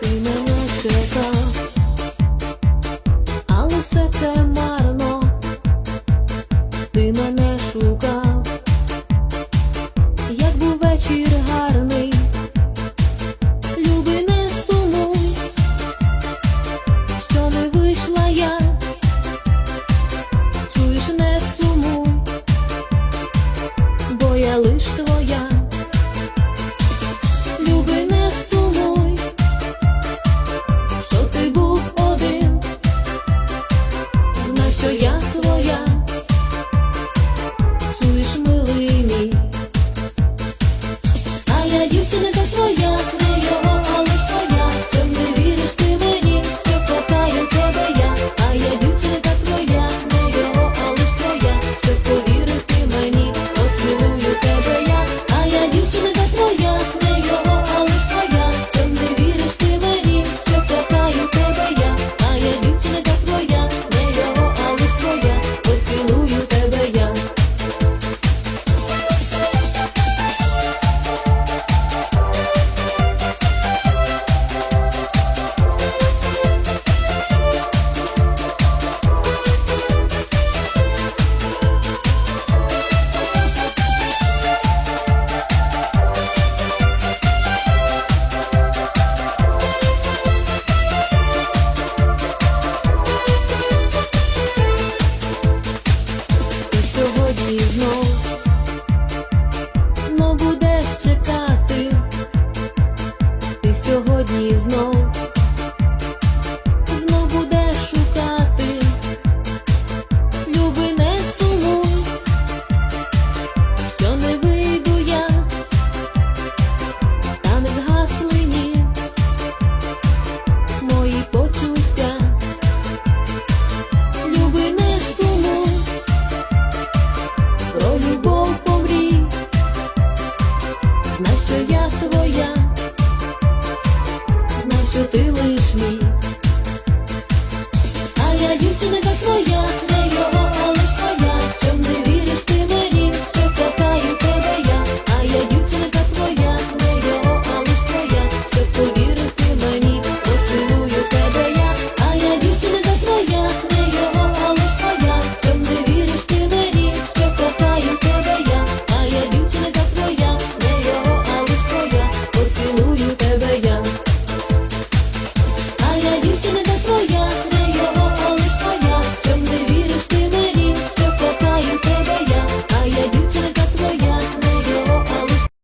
ти мене чекав, але все це марно, ти мене шукав, як був вечір. сьогодні знов, знов буде шукати, люби не сумуй, що не вийду я, та не згаслині мої почуття, люби не сумуй, про любов помрій, на що я твоя що ти лиш мій. А я дівчинка своя.